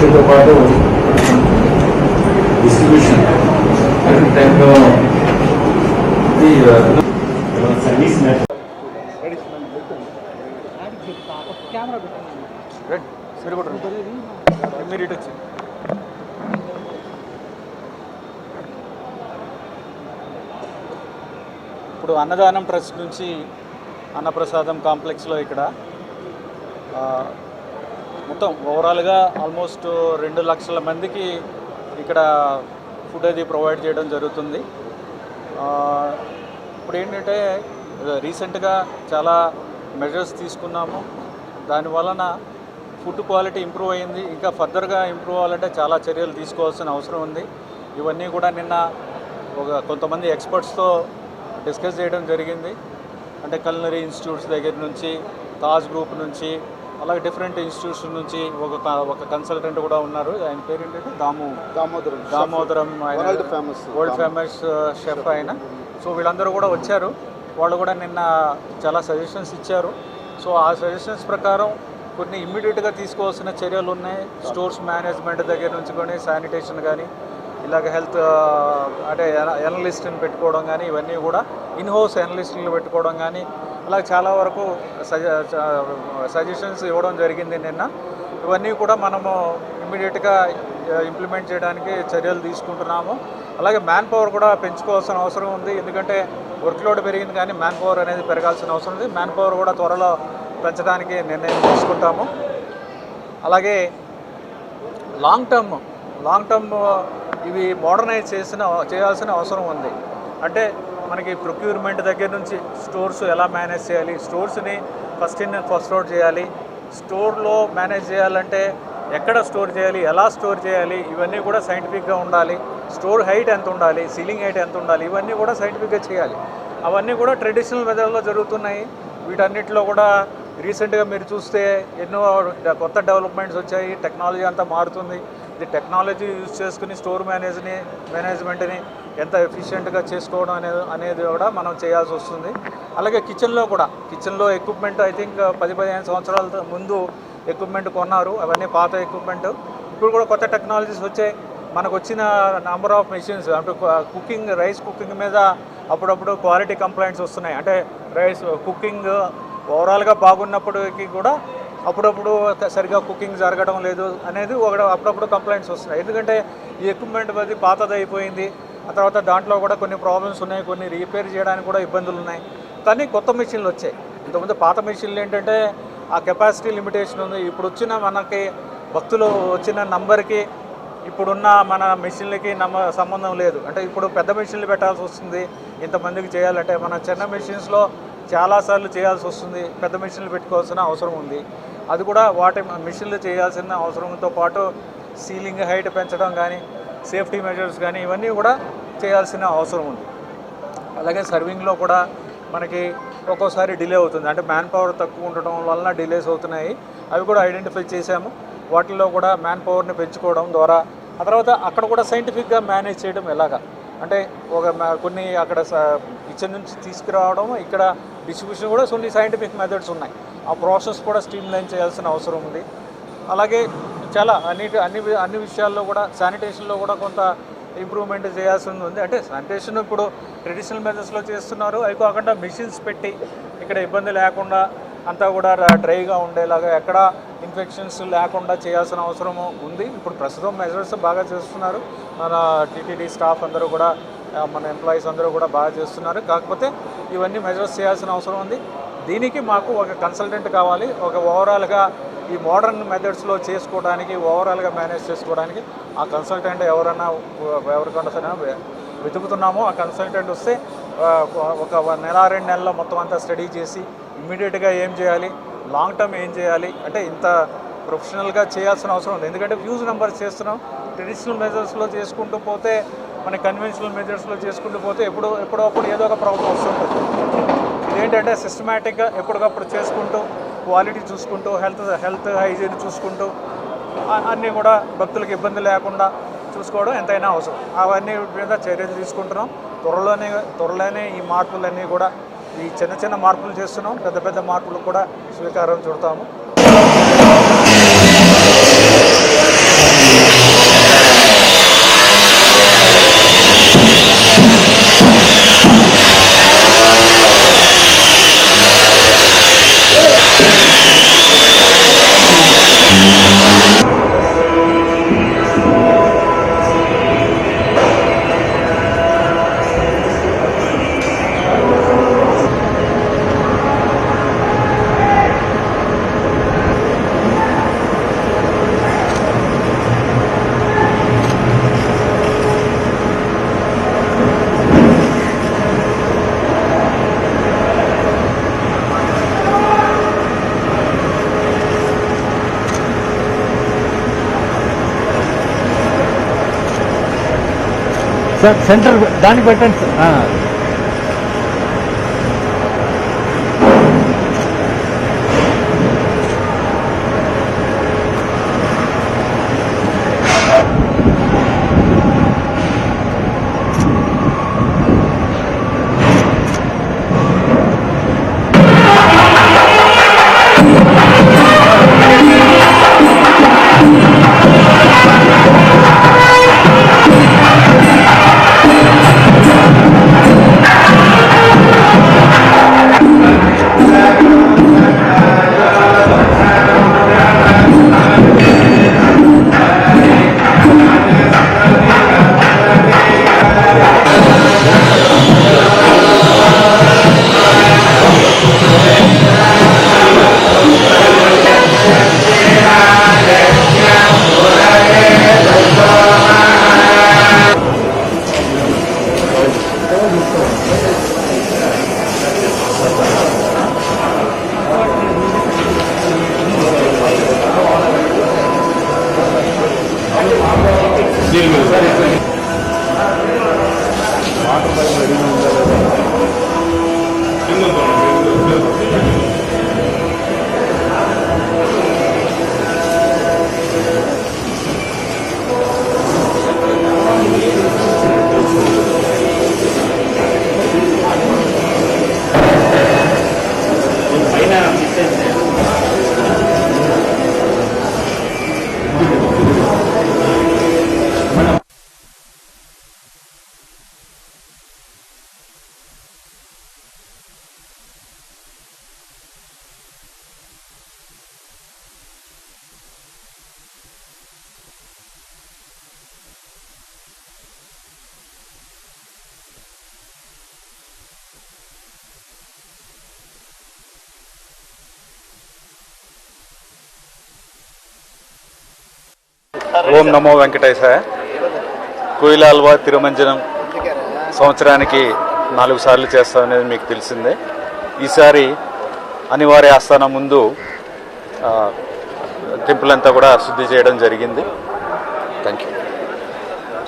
Food పాటు distribution correct టైంలో service camera మీరు ఇటు వచ్చి ఇప్పుడు అన్నదానం ట్రస్ట్ నుంచి అన్నప్రసాదం కాంప్లెక్స్లో ఇక్కడ మొత్తం ఓవరాల్గా ఆల్మోస్ట్ రెండు లక్షల మందికి ఇక్కడ ఫుడ్ అది ప్రొవైడ్ చేయడం జరుగుతుంది. ఇప్పుడు ఏంటంటే రీసెంట్గా చాలా మెజర్స్ తీసుకున్నాము. దాని వలన ఫుడ్ క్వాలిటీ ఇంప్రూవ్ అయింది. ఇంకా ఫర్దర్గా ఇంప్రూవ్ అవ్వాలంటే చాలా చర్యలు తీసుకోవాల్సిన అవసరం ఉంది. ఇవన్నీ కూడా నిన్న ఒక కొంతమంది ఎక్స్పర్ట్స్తో డిస్కస్ చేయడం జరిగింది. అంటే కల్నరీ ఇన్స్టిట్యూట్స్ దగ్గర నుంచి తాజ్ గ్రూప్ నుంచి అలాగే డిఫరెంట్ ఇన్స్టిట్యూట్స్ నుంచి ఒక ఒక కన్సల్టెంట్ కూడా ఉన్నారు. ఆయన పేరు ఏంటంటే దాము దామోదరం దామోదరం ఆయన world famous world famous chef ఆయన. సో వీళ్ళందరూ కూడా వచ్చారు. వాళ్ళు కూడా నిన్న చాలా సజెషన్స్ ఇచ్చారు. సో ఆ సజెషన్స్ ప్రకారం కొన్ని ఇమ్మీడియట్గా తీసుకోవాల్సిన చర్యలు ఉన్నాయి. స్టోర్స్ మేనేజ్మెంట్ దగ్గర నుంచి కానీ శానిటేషన్ కానీ ఇలాగ హెల్త్ అంటే ఎనలిస్ట్ని పెట్టుకోవడం కానీ ఇవన్నీ కూడా ఇన్ హౌస్ ఎనలిస్టులు పెట్టుకోవడం కానీ అలా చాలా వరకు సజ సజెషన్స్ ఇవ్వడం జరిగింది నిన్న. ఇవన్నీ కూడా మనము ఇమ్మీడియట్గా ఇంప్లిమెంట్ చేయడానికి చర్యలు తీసుకుంటున్నాము. అలాగే మ్యాన్ పవర్ కూడా పెంచుకోవాల్సిన అవసరం ఉంది. ఎందుకంటే వర్క్లోడ్ పెరిగింది కానీ మ్యాన్ పవర్ అనేది పెరగాల్సిన అవసరం ఉంది. మ్యాన్ పవర్ కూడా త్వరలో పెంచడానికి నిర్ణయం తీసుకుంటాము. అలాగే లాంగ్ టర్మ్ లాంగ్ టర్మ్ ఇవి మోడర్నైజ్ చేసిన చేయాల్సిన అవసరం ఉంది. అంటే మనకి ప్రొక్యూర్మెంట్ దగ్గర నుంచి స్టోర్స్ ఎలా మేనేజ్ చేయాలి? స్టోర్స్ని ఫస్ట్ ఇన్ ఫస్ట్ అవుట్ చేయాలి. స్టోర్లో మేనేజ్ చేయాలంటే ఎక్కడ స్టోర్ చేయాలి? ఎలా స్టోర్ చేయాలి? ఇవన్నీ కూడా సైంటిఫిక్గా ఉండాలి. స్టోర్ హైట్ ఎంత ఉండాలి? సీలింగ్ హైట్ ఎంత ఉండాలి? ఇవన్నీ కూడా సైంటిఫిక్గా చేయాలి. అవన్నీ కూడా ట్రెడిషనల్ మెథడ్లో జరుగుతున్నాయి. వీటన్నిటిలో కూడా రీసెంట్గా మీరు చూస్తే ఎన్నో కొత్త డెవలప్మెంట్స్ వచ్చాయి. టెక్నాలజీ అంతా మారుతుంది. ఇది టెక్నాలజీ యూజ్ చేసుకుని స్టోర్ మేనేజ్ని మేనేజ్మెంట్ని ఎంత ఎఫిషియెంట్గా చేసుకోవడం అనేది అనేది కూడా మనం చేయాల్సి వస్తుంది. అలాగే కిచెన్లో కూడా కిచెన్లో ఎక్విప్మెంట్ ఐ థింక్ పది పదిహేను సంవత్సరాల ముందు ఎక్విప్మెంట్ కొన్నారు. అవన్నీ పాత ఎక్విప్మెంట్ ఇప్పుడు కూడా కొత్త టెక్నాలజీస్ వచ్చాయి మనకు వచ్చిన నెంబర్ ఆఫ్ మెషిన్స్ అంటే కుకింగ్ రైస్ కుకింగ్ మీద అప్పుడప్పుడు క్వాలిటీ కంప్లైంట్స్ వస్తున్నాయి. అంటే రైస్ కుకింగ్ ఓవరాల్గా బాగున్నప్పటికీ కూడా అప్పుడప్పుడు సరిగా కుకింగ్ జరగడం లేదు అనేది ఒక అప్పుడప్పుడు కంప్లైంట్స్ వస్తున్నాయి. ఎందుకంటే ఈ ఎక్విప్మెంట్ అది పాతది అయిపోయింది ఆ తర్వాత దాంట్లో కూడా కొన్ని ప్రాబ్లమ్స్ ఉన్నాయి కొన్ని రిపేర్ చేయడానికి కూడా ఇబ్బందులు ఉన్నాయి. కానీ కొత్త మెషిన్లు వచ్చాయి. ఇంతకుముందు పాత మెషిన్లు ఏంటంటే ఆ కెపాసిటీ లిమిటేషన్ ఉంది. ఇప్పుడు వచ్చిన మనకి భక్తులు వచ్చిన నంబర్కి ఇప్పుడున్న మన మెషిన్లకి నమ్మ సంబంధం లేదు. అంటే ఇప్పుడు పెద్ద మెషిన్లు పెట్టాల్సి వస్తుంది. ఇంతమందికి చేయాలంటే మన చిన్న మెషిన్స్లో చాలాసార్లు చేయాల్సి వస్తుంది. పెద్ద మెషిన్లు పెట్టుకోవాల్సిన అవసరం ఉంది. అది కూడా వాటి మెషిన్లు చేయాల్సిన అవసరంతో పాటు సీలింగ్ హైట్ పెంచడం కానీ సేఫ్టీ మెజర్స్ కానీ ఇవన్నీ కూడా చేయాల్సిన అవసరం ఉంది. అలాగే సర్వింగ్లో కూడా మనకి ఒక్కోసారి డిలే అవుతుంది. అంటే మ్యాన్ పవర్ తక్కువ ఉండటం వలన డిలేస్ అవుతున్నాయి. అవి కూడా ఐడెంటిఫై చేశాము. వాటిల్లో కూడా మ్యాన్ పవర్ని పెంచుకోవడం ద్వారా ఆ తర్వాత అక్కడ కూడా సైంటిఫిక్గా మేనేజ్ చేయడం ఎలాగా? అంటే ఒక కొన్ని అక్కడ కిచెన్ నుంచి తీసుకురావడం ఇక్కడ డిస్ట్రిబ్యూషన్ కూడా కొన్ని సైంటిఫిక్ మెథడ్స్ ఉన్నాయి. ఆ ప్రాసెస్ కూడా స్ట్రీమ్ లైన్ చేయాల్సిన అవసరం ఉంది. అలాగే చాలా అన్ని అన్ని వి- అన్ని విషయాల్లో కూడా శానిటేషన్లో కూడా కొంత ఇంప్రూవ్మెంట్ చేయాల్సి ఉంది. అంటే శానిటేషన్ ఇప్పుడు ట్రెడిషనల్ మెథడ్స్లో చేస్తున్నారు. అవి కాకుండా మిషన్స్ పెట్టి ఇక్కడ ఇబ్బంది లేకుండా అంతా కూడా డ్రైగా ఉండేలాగా ఎక్కడ ఇన్ఫెక్షన్స్ లేకుండా చేయాల్సిన అవసరం ఉంది. ఇప్పుడు ప్రస్తుతం మెజర్స్ బాగా చేస్తున్నారు. మన టీటీడీ స్టాఫ్ అందరూ కూడా మన ఎంప్లాయీస్ అందరూ కూడా బాగా చేస్తున్నారు. కాకపోతే ఇవన్నీ మెజర్స్ చేయాల్సిన అవసరం ఉంది. దీనికి మాకు ఒక కన్సల్టెంట్ కావాలి. ఒక ఓవరాల్గా ఈ మోడర్న్ మెథడ్స్లో చేసుకోవడానికి ఓవరాల్గా మేనేజ్ చేసుకోవడానికి ఆ కన్సల్టెంట్ ఎవరన్నా ఎవరికన్నా వెతుకుతున్నామో ఆ కన్సల్టెంట్ వస్తే ఒక నెల రెండు నెలల్లో మొత్తం అంతా స్టడీ చేసి ఇమ్మీడియట్గా ఏం చేయాలి? లాంగ్ టర్మ్ ఏం చేయాలి? అంటే ఇంత ప్రొఫెషనల్గా చేయాల్సిన అవసరం ఉంది. ఎందుకంటే ఫ్యూజ్ నెంబర్స్ చేస్తున్నాం. ట్రెడిషనల్ మెజర్స్లో చేసుకుంటూ పోతే మన కన్వెన్షనల్ మెజర్స్లో చేసుకుంటూ పోతే ఎప్పుడు ఎప్పుడో అప్పుడు ఏదో ఒక ప్రాబ్లం వస్తుంటుంది. ఇదేంటంటే సిస్టమేటిక్గా ఎప్పటికప్పుడు చేసుకుంటూ క్వాలిటీ చూసుకుంటూ హెల్త్ హెల్త్ హైజీన్ చూసుకుంటూ అన్నీ కూడా భక్తులకు ఇబ్బంది లేకుండా చూసుకోవడం ఎంతైనా అవసరం. అవన్నీ మీద చర్యలు తీసుకుంటున్నాం. త్వరలోనే త్వరలోనే ఈ మార్పులన్నీ కూడా ఈ చిన్న చిన్న మార్పులు చేస్తున్నాం. పెద్ద పెద్ద మార్పులు కూడా స్వీకారం చూడతాము. సార్ సెంటర్ దాన్ని పెట్టండి సార్. ఓం నమో వెంకటేశాయ. కుయిలాల్వా తిరుమంజనం సంవత్సరానికి నాలుగు సార్లు చేస్తామనేది మీకు తెలిసిందే. ఈసారి అనివార్య ఆస్థానం ముందు టెంపుల్ అంతా కూడా శుద్ధి చేయడం జరిగింది. Thank you